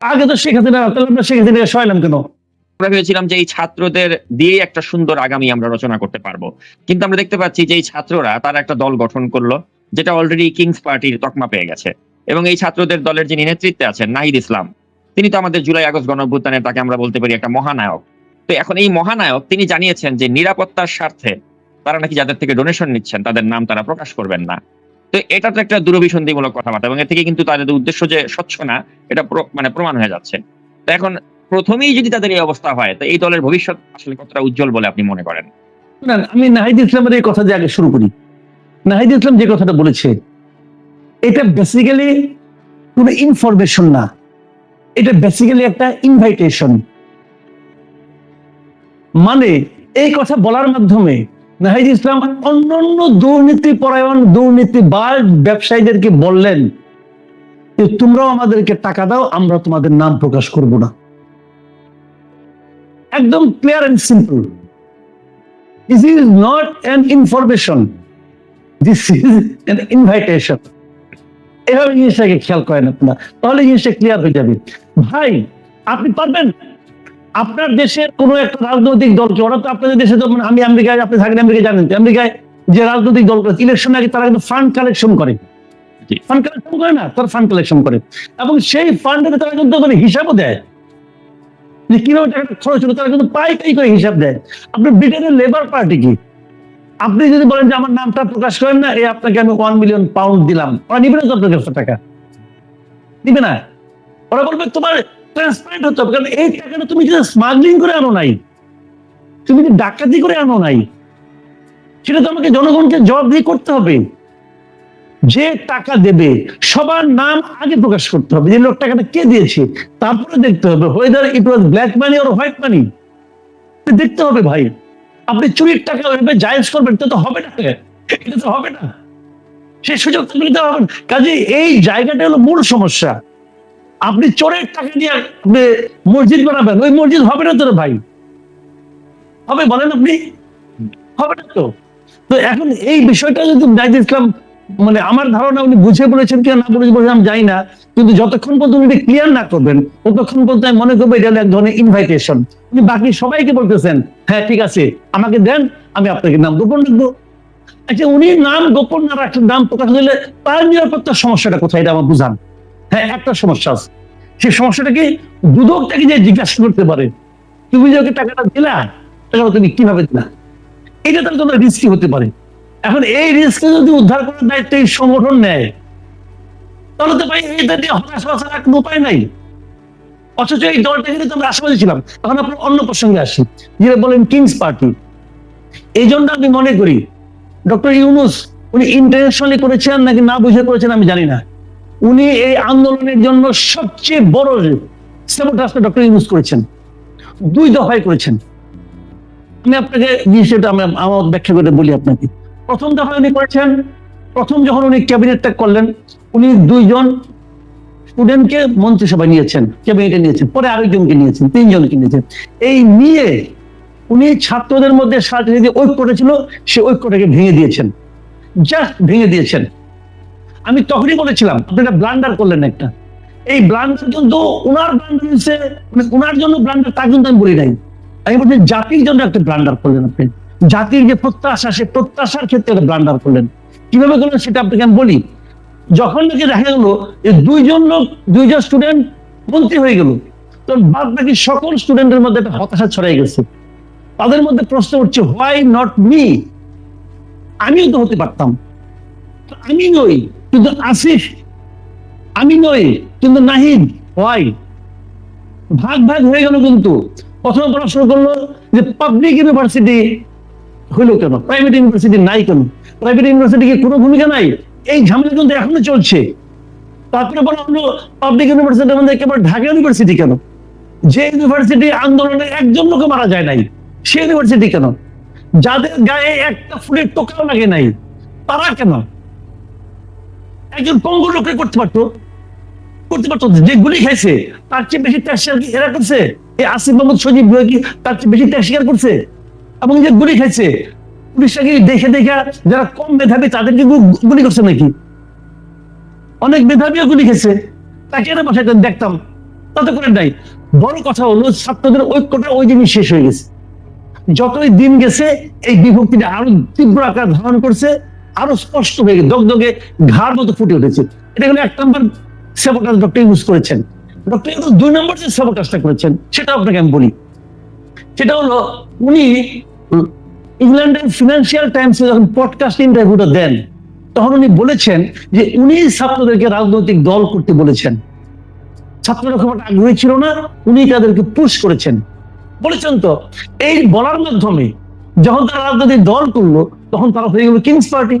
আগে তো শেখ হাসিনা, তাহলে আমরা শেখ হাসিনাকে সরাইলাম কেন? আমরা ভেবেছিলাম যে এই ছাত্রদের দিয়েই একটা সুন্দর আগামী আমরা রচনা করতে পারব। কিন্তু আমরা দেখতে পাচ্ছি যে এই ছাত্ররা, তারা একটা দল গঠন করল, যেটা অলরেডি কিংস পার্টির তকমা পেয়ে গেছে। এবং এই ছাত্রদের দলের যিনি নেতৃত্বে আছেন, নাহিদ ইসলাম, তিনি তো আমাদের জুলাই আগস্ট গণঅভ্যুত্থানের তাকে আমরা বলতে পারি একটা মহানায়ক। তো এখন এই মহানায়ক, তিনি জানিয়েছেন যে নিরাপত্তার স্বার্থে তারা নাকি যাদের থেকে ডোনেশন নিচ্ছেন, তাদের নাম তারা প্রকাশ করবেন না। তো এটা তো একটা দুরভিসন্ধিমূলক কথাবার্তা এবং এর থেকে কিন্তু তাদের উদ্দেশ্য যে স্বচ্ছ না, এটা মানে প্রমাণ হয়ে যাচ্ছে। তো এখন প্রথমেই যদি তাদের এই অবস্থা হয়, তো এই দলের ভবিষ্যৎ আসলে কতটা উজ্জ্বল বলে আপনি মনে করেন? না, আমি নাহিদ ইসলামের এই কথা দিয়ে আগে শুরু করি। নাহিদ ইসলাম যে কথাটা বলেছে, এটা বেসিক্যালি কোনো ইনফরমেশন না। এটা বেসিক্যালি একটা ইনভাইটেশন মানে এই কথা বলার মাধ্যমে নাহিদ ইসলাম অন্যান্য দুর্নীতি পরায়ণ, দুর্নীতি বা ব্যবসায়ীদেরকে বললেন যে, তোমরাও আমাদেরকে টাকা দাও, আমরা তোমাদের নাম প্রকাশ করব না একদম clear and simple This is not an information. This is an invitation. এভাবে জিনিসটাকে খেয়াল করেন আপনারা, তাহলে জিনিসটা ক্লিয়ার হয়ে যাবে ভাই, আপনি পারবেন আপনার দেশের কোন একটা রাজনৈতিক দলকে ওরা তো আপনাদের দেশে তো আমি আমেরিকায় আপনি থাকেন আমেরিকায় জানেন আমেরিকায় যে রাজনৈতিক দল ইলেকশন আগে তারা কিন্তু ফান্ড কালেকশন করে। ফান্ড কালেকশন করে না তারা ফান্ড কালেকশন করে। এবং সেই ফান্ডের তারা কিন্তু হিসাবও দেয়। যে কীভাবে টাকাটা খরচ হলো তারা কিন্তু পাই পাই করে হিসাব দেয়। আপনি ব্রিটেনের লেবার পার্টি কি? আপনি যদি বলেন যে আমার নামটা প্রকাশ করেন না এই আপনাকে আমি ওয়ান মিলিয়ন পাউন্ড দিলাম। ওরা নিবে না তো আপনার কাছে টাকা? দিবে না? ওরা বলবে তোমার ট্রান্সপারেন্ট হতে হবে। কারণ এই টাকাটা তুমি যদি স্মাগলিং করে আনো নাই, তুমি যদি ডাকাতি করে আনো নাই, সেটা তো আমাকে জনগণকে জবাবদিহি করতে হবে। যে টাকা দেবে, সবার নাম আগে প্রকাশ করতে হবে। যে লোক টাকাটা কে দিয়েছে, তারপরে দেখতে হবে। Whether it was black money or white money দেখতে হবে ভাই। আপনি চুরির টাকা ওইভাবে জায়েজ করবেন তো তো হবে না। এটা তো হবে না। সেই সুযোগ তো নিতে হবে কাজে এই জায়গাটা হলো মূল সমস্যা। আপনি চোরের টাকা দিয়ে আপনি মসজিদ বানাবেন, ওই মসজিদ হবে না তো ভাই? হবে বলেন আপনি? হবে না তো? তো এখন এই বিষয়টা যদি নাইদ ইসলাম মানে আমার ধারণা উনি বুঝে বলেছেন কিনা না বলেছেন আমি জানি না, কিন্তু যতক্ষণ পর্যন্ত উনি ক্লিয়ার না করবেন, ততক্ষণ পর্যন্ত আমি মনে করব এটা এক ধরনের ইনভাইটেশন উনি বাকি সবাইকে বলতেছেন হ্যাঁ ঠিক আছে, আমাকে দেন, আমি আপনাকে নাম গোপন রাখব। আচ্ছা উনি নাম গোপন না রাখলে নাম প্রকাশ দিলে তার নিরাপত্তার সমস্যাটা কোথায় এটা আমার বুঝান। হ্যাঁ একটা সমস্যা আছে। সেই সমস্যাটা কি? দুদকটাকে যে জিজ্ঞাসা করতে পারে, তুমি যে ওকে টাকাটা দিলা, টাকাটা তুমি কীভাবে দিলা? এটা তার জন্য রিস্কি হতে পারে। এখন এই রিস্কে যদি উদ্ধার করার দায়িত্ব এই সংগঠন নেয়, তাহলে তো ভাই এটা নিয়ে হতাশ হওয়ার আর কোনো উপায় নাই। অথচ এই দলটা কিন্তু আমরা আশাবাদী ছিলাম। এখন আপনার অন্য প্রসঙ্গে আসি। যেটা বলেন কিংস পার্টি এই জন্য আমি মনে করি, ডক্টর ইউনুস, উনি ইন্টারন্যাশনালি করেছেন নাকি না বুঝে করেছেন আমি জানি না। উনি এই আন্দোলনের জন্য সবচেয়ে বড় সেবটাসটা ডক্টর ইউনুস করেছেন। দুই দফায় করেছেন। আমি আপনাকে বিষয়টা আমি আমার ব্যাখ্যা করে বলি আপনাকে। প্রথম দফায় উনি করেছেন, প্রথম যখন উনি ক্যাবিনেটটা করলেন, উনি দুইজন স্টুডেন্টকে মন্ত্রিসভায় নিয়েছেন, ক্যাবিনেটে নিয়েছেন, পরে আরেকজনকে নিয়েছেন, তিনজনকে নিয়েছেন। এই নিয়ে উনি ছাত্রদের মধ্যে যে ঐক্যটা ছিল, সে ঐক্যটাকে ভেঙে দিয়েছেন। জাস্ট ভেঙে দিয়েছেন। আমি তখনই বলেছিলাম আপনি একটা ব্লান্ডার করলেন একটা। এই ব্লান্ডার কিন্তু ওনার ব্লান্ডার মানে ওনার জন্য ব্লান্ডার তা কিন্তু আমি বলি নাই। আমি বলছি, জাতির জন্য একটা ব্লান্ডার করলেন আপনি। জাতির যে প্রত্যাশা, সে প্রত্যাশার ক্ষেত্রে একটা ব্লান্ডার করলেন। কীভাবে করলেন সেটা আপনাকে আমি বলি। যখন নাকি দেখা গেলো যে দুইজন লোক, দুইজন স্টুডেন্ট মন্ত্রী হয়ে গেল, তখন বাদ বাকি সকল স্টুডেন্টের মধ্যে একটা হতাশা ছড়াই গেছে। তাদের মধ্যে প্রশ্ন উঠছে হোয়াই নট মি আমিও তো হতে পারতাম। আমি নই। কিন্তু আসিফ আমি নই কিন্তু নাহিদ হোয়াই ভাগ ভাগ হয়ে গেল কিন্তু। প্রথমে পড়া শুরু করল যে পাবলিক ইউনিভার্সিটি হইল কেন? প্রাইভেট ইউনিভার্সিটি নাই কেন? প্রাইভেট ইউনিভার্সিটি কি কোনো ভূমিকা নাই? এই ঝামেলা কিন্তু এখনও চলছে। তারপরে বলা হলো পাবলিক ইউনিভার্সিটির মধ্যে একেবারে ঢাকা ইউনিভার্সিটি কেন? যে ইউনিভার্সিটি আন্দোলনে একজন লোকে মারা যায় নাই, সে ইউনিভার্সিটি কেন? যাদের গায়ে একটা ফুলের টোকাও লাগে নাই, তারা কেন? একজন পঙ্গু লোকে করতে পারতো। করতে পারতো। যে গুলি খাইছে, তার চেয়ে বেশি ত্যাগ স্বীকার কি এরা করছে? এই আসিফ মোহাম্মদ সজীব কি তার চেয়ে বেশি ত্যাগ স্বীকার করছে? এবং যে গুলি খাইছে পুলিশটা কি দেখে দেখে যারা কম মেধাবী তাদেরকে গুলি করছে নাকি? অনেক মেধাবীও গুলি খেয়েছে তাকে এরা বসাইতেন দেখতাম, তাতে করে নাই। বড় কথা হলো, ছাত্রদের ঐক্যটা ওই দিনই শেষ হয়ে গেছে। যতই দিন গেছে, এই বিভক্তিটা আরও তীব্র আকার ধারণ করছে। আরও স্পষ্ট হয়ে দগদগে ঘাড় মতো ফুটে উঠেছে। এটা হলো এক নম্বর সেবকাজ ডক্টর ইউজ করেছেন। ডক্টর ইউজ দুই নম্বর যে সেবকাজটা করেছেন সেটা আপনাকে আমি বলি। সেটা হলো উনি ইংল্যান্ডের ফিনান্সিয়াল টাইমসে যখন পডকাস্ট ইন্টারভিউটা দেন, তখন উনি বলেছেন যে উনি ছাত্রদেরকে রাজনৈতিক দল করতে বলেছেন। ছাত্ররা খুব আগ্রহী ছিল না, উনি তাদেরকে পুশ করেছেন। বলেছেন তো, এই বলার মাধ্যমে যখন তারা রাজনৈতিক দল করল, তখন তারা হয়ে গেল কিংস পার্টি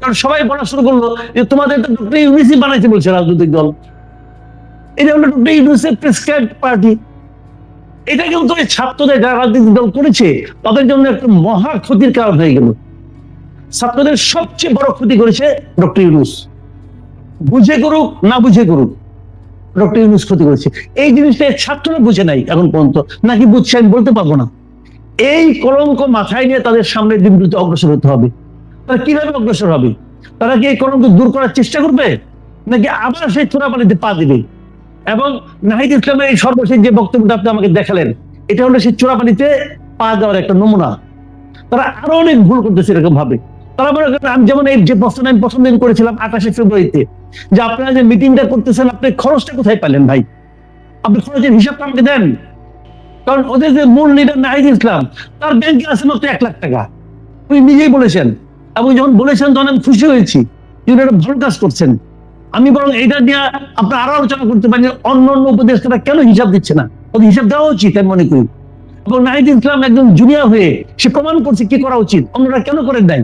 কারণ সবাই বলা শুরু করল যে তোমাদের তো ডক্টর ইউনিসি বানাইতে বলছে রাজনৈতিক দল। এটা হলো ডক্টর ইউনিসের প্রেসক্রাইব পার্টি এটা কিন্তু এই ছাত্রদের যারা রাজনৈতিক দল করেছে, তাদের জন্য একটা মহা ক্ষতির কারণ হয়ে গেল। ছাত্রদের সবচেয়ে বড় ক্ষতি করেছে ডক্টর ইউনুস। বুঝে করুক, না বুঝে করুক, ডক্টর ইউনুস ক্ষতি করেছে। এই জিনিসটা ছাত্ররা বুঝে নাই এখন পর্যন্ত। নাকি বুঝছে আমি বলতে পারব না। এই কলঙ্ক মাথায় নিয়ে তাদের সামনের দিনগুলোতে অগ্রসর হতে হবে। তারা কীভাবে অগ্রসর হবে? তারা কি এই কলঙ্ক দূর করার চেষ্টা করবে? নাকি আবার সেই চোরাপানিতে পা দিবে? এবং নাহিদ ইসলামের এই সর্বশেষ যে বক্তব্যটা আপনি আমাকে দেখালেন, এটা হলো সেই চোরা পানিতে পা দেওয়ার একটা নমুনা। তারা আরও অনেক ভুল করতেছে এরকম ভাবে। তারা মনে করেন, আমি যেমন এই যে প্রশ্ন আমি প্রথম দিন করেছিলাম আঠাশে ফেব্রুয়ারিতে, যে আপনারা যে মিটিংটা করতেছেন, আপনি খরচটা কোথায় পেলেন ভাই? আপনি খরচের হিসাবটা আমাকে দেন। কারণ ওদের যে মূল লিডার নাহিদ ইসলাম, তার ব্যাংকে আছে মাত্র এক লাখ টাকা। উনি নিজেই বলেছেন। এবং যখন বলেছেন, তখন আমি খুশি হয়েছি উনি একটা ভালো কাজ করছেন। আমি বরং এটা নিয়ে আপনার আরও আলোচনা করতে পারেন যে অন্য অন্য উপদেষ্টারা কেন হিসাব দিচ্ছে না? ওদের হিসাব দেওয়া উচিত, আমি মনে করি। এবং নাহিদ ইসলাম একজন জুনিয়র হয়ে সে প্রমাণ করছে কি করা উচিত, অন্যরা কেন করেন নাই?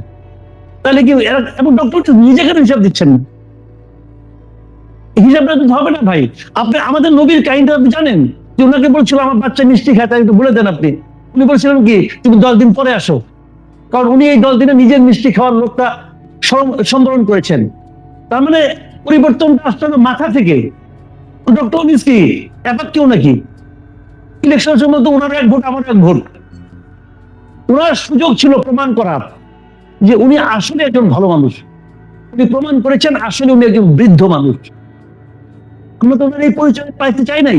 তাহলে কি এবং ডক্টর নিজে কেন হিসাব দিচ্ছেন? হিসাবটা হবে না ভাই। আপনি আমাদের নবীর কাহিনীটা আপনি জানেন? যে ওনাকে বলছিল, আমার বাচ্চা মিষ্টি খায়, তাই বলে দেন আপনি। উনি বলছিলেন কি, তুমি দশ দিন পরে আসো। কারণ উনি এই দশ দিনে নিজের মিষ্টি খাওয়ার লোকটা সম্বরণ করেছেন। তার মানে পরিবর্তনটা হবে মাথা থেকে। ডক্টর উনিস কি এবার কেউ নাকি? ইলেকশন সময় তো ওনার এক ভোট আমার এক ভোট। ওনার সুযোগ ছিল প্রমাণ করার, যে উনি আসলে একজন ভালো মানুষ। উনি প্রমাণ করেছেন আসলে উনি একজন বৃদ্ধ মানুষ। আমরা তো ওনার এই পরিচয় পাইতে চাই নাই।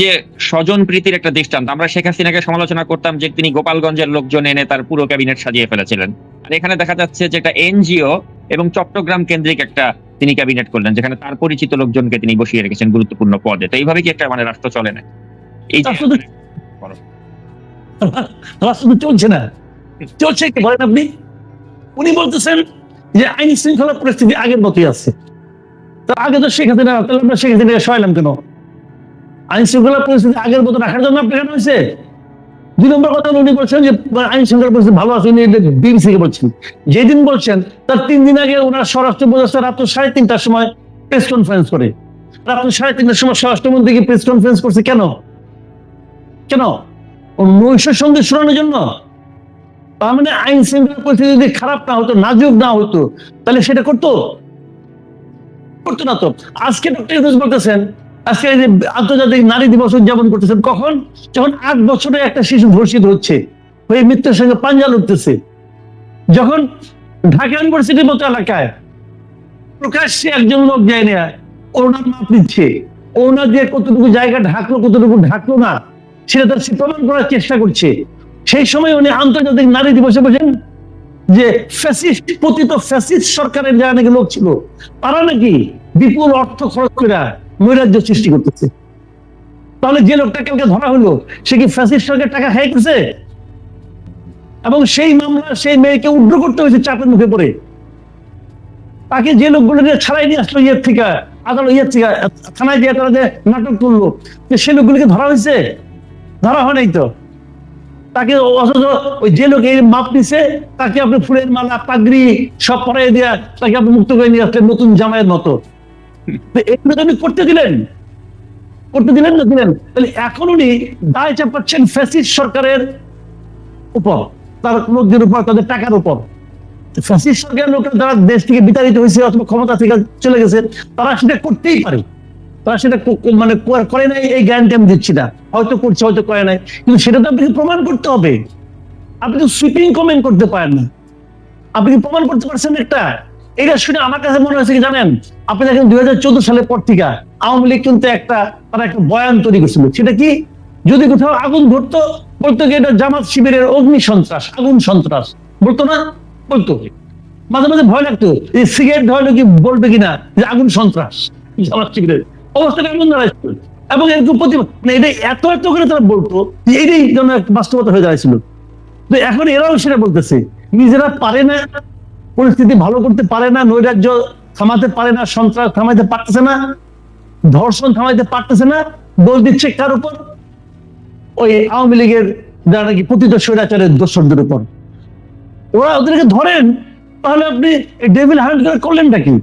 যে স্বজন প্রীতির একটা দৃষ্টান্ত আমরা শেখ হাসিনাকে সমালোচনা করতাম যে তিনি গোপালগঞ্জের লোকজন এনে তার পুরো ক্যাবিনেট সাজিয়ে ফেলেছিলেন। আর এখানে দেখা যাচ্ছে যে একটা এনজিও এবং চট্টগ্রাম কেন্দ্রিক একটা তিনি ক্যাবিনেট করলেন যেখানে তার পরিচিত লোকজনকে তিনি বসিয়ে রেখেছেন গুরুত্বপূর্ণ পদে। তো এইভাবে কি একটা মানে রাষ্ট্র চলে না? এই রাষ্ট্র চলছে না। চলছে কি বলেন আপনি? উনি বলতেছেন যে আইন শৃঙ্খলা পরিস্থিতি আগের মতোই আছে। আগে তো শেখ হাসিনা, তাহলে আমরা শেখ হাসিনাকে সরাইলাম কেন? আইন শৃঙ্খলা পরিস্থিতি আগের মতো রাখার জন্য আপনি কেন হয়েছে? দুই নম্বর কথা উনি বলছেন যে, আইন শৃঙ্খলা পরিস্থিতি ভালো আছে, উনি বিবিসি কে বলছেন। যেদিন বলছেন, তার তিন দিন আগে ওনার স্বরাষ্ট্র উপদেষ্টা রাত্র সাড়ে তিনটার সময় প্রেস কনফারেন্স করে। রাত্র সাড়ে তিনটার সময় স্বরাষ্ট্রমন্ত্রী কি প্রেস কনফারেন্স করছে কেন? কেন? নৈশ সঙ্গে শোনানোর জন্য। তার মানে আইন শৃঙ্খলা পরিস্থিতি যদি খারাপ না হতো, নাজুক না হতো, তাহলে সেটা করতো? করতো না তো আজকে ডক্টর ইউনুস বলতেছেন, আজকে এই যে আন্তর্জাতিক নারী দিবস উদযাপন করতেছেন, কখন? যখন আট বছরে একটা শিশু ধর্ষিত হচ্ছে হয়ে মৃত্যুর সঙ্গে পাঞ্জা লড়তেছে। যখন ঢাকা ইউনিভার্সিটির মতো এলাকায় প্রকাশ্যে একজন লোক যায় না ওনার মাপ নিচ্ছে। ওনার যে কতটুকু জায়গা ঢাকলো, কতটুকু ঢাকলো না, সেটা তার প্রমাণ করার চেষ্টা করছে। সেই সময় উনি আন্তর্জাতিক নারী দিবসে বলছেন যে ফ্যাসিস্ট পতিত ফ্যাসিস্ট সরকারের যারা নাকি লোক ছিল, তারা নাকি বিপুল অর্থ খরচ করে নৈরাজ্য সৃষ্টি করতেছে। তাহলে যে লোকটা কালকে ধরা হলো, সে কি ফ্যাসিস্ট সরকার টাকা খাইতেছে এবং সেই মামলা, সেই মেয়েকে উদ্র করতে হয়েছে চাপের মুখে পড়ে। তাকে যে লোকগুলো দিয়ে ছাড়াই নিয়ে আসলো ইয়ের থেকে, আদালত ইয়ের থেকে, থানায় দিয়ে তারা যে নাটক করল, যে সে লোকগুলিকে ধরা হয়েছে? ধরা হয় নাই তো। তাকে অথচ ওই যে লোক এই মাপ নিছে তাকে আপনি ফুলের মালা, পাগড়ি সব পরাই দিয়া তাকে আপনি মুক্ত করে নিয়ে আসলেন নতুন জামাইয়ের মতো। এগুলো আপনি করতে দিলেন। করতে দিলেন না দিলেন? তাহলে এখন উনি দায় চাপাচ্ছেন ফ্যাসিস্ট সরকারের উপর। তার লোকদের উপর, তাদের টাকার উপর। ফ্যাসিস্ট সরকারের লোকের দ্বারা দেশ থেকে বিতাড়িত হয়েছে অথবা ক্ষমতা থেকে চলে গেছে, তারা সেটা করতেই পারে। তারা সেটা মানে করে নাই, এই গ্যারান্টি আমি দিচ্ছি না। হয়তো করছে, হয়তো করে নাই। কিন্তু সেটা তো আপনাকে প্রমাণ করতে হবে। আপনি তো সুইপিং কমেন্ট করতে পারেন না। আপনি কি প্রমাণ করতে পারছেন একটা? এটা শুনে আমার কাছে মনে হয়েছে কি জানেন? আপনি দেখেন দুই হাজার চোদ্দ সালের পর থেকে আওয়ামী লীগ কিন্তু একটা, তারা একটা বয়ান তৈরি করছিল। সেটা কি? যদি কোথাও আগুন ধরতো, বলতো এটা জামাত শিবিরের অগ্নি সন্ত্রাস, আগুন সন্ত্রাস। বলতো না? বলতো। মাঝে মাঝে ভয় লাগতো। এই সিগারেট ধরলে কি বলবে কিনা? যে আগুন সন্ত্রাস। জামাত শিবিরের। অবস্থাটা এমন দাঁড়াইছিল এবং এরকম প্রতি মানে এটা এত এত করে তারা বলতো যে এটাই যেন বাস্তবতা হয়ে দাঁড়াইছিল। তো এখন এরাও সেটা বলতেছে। নিজেরা পারে না, পরিস্থিতি ভালো করতে পারে না, নৈরাজ্য থামাতে পারে না, সন্ত্রাস থামাইতে পারতেছে না, ধর্ষণ থামাইতে পারতেছে না, দোষ দিচ্ছে কার উপর? ওই আওয়ামী লীগের যারা নাকি পতিত স্বৈরাচারের দোষরদের উপর। ওরা ওদেরকে ধরেন, তাহলে আপনি ডেভিল হ্যান্ড করে করলেনটা কি?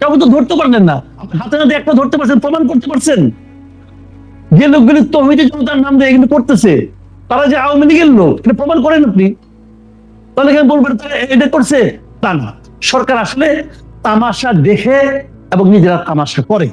কাউকে তো ধরতে পারলেন না। হাতে হাতে একটা ধরতে পারছেন, প্রমাণ করতে পারছেন। যে লোকগুলি তহিদি জনতার নাম দিয়ে এগুলো করতেছে, তারা যে আওয়ামী লীগের লোক, এটা প্রমাণ করেন আপনি। তাহলে কেন বলবেন এটা করছে? তা না। সরকার আসলে তামাশা দেখে এবং নিজেরা তামাশা করে।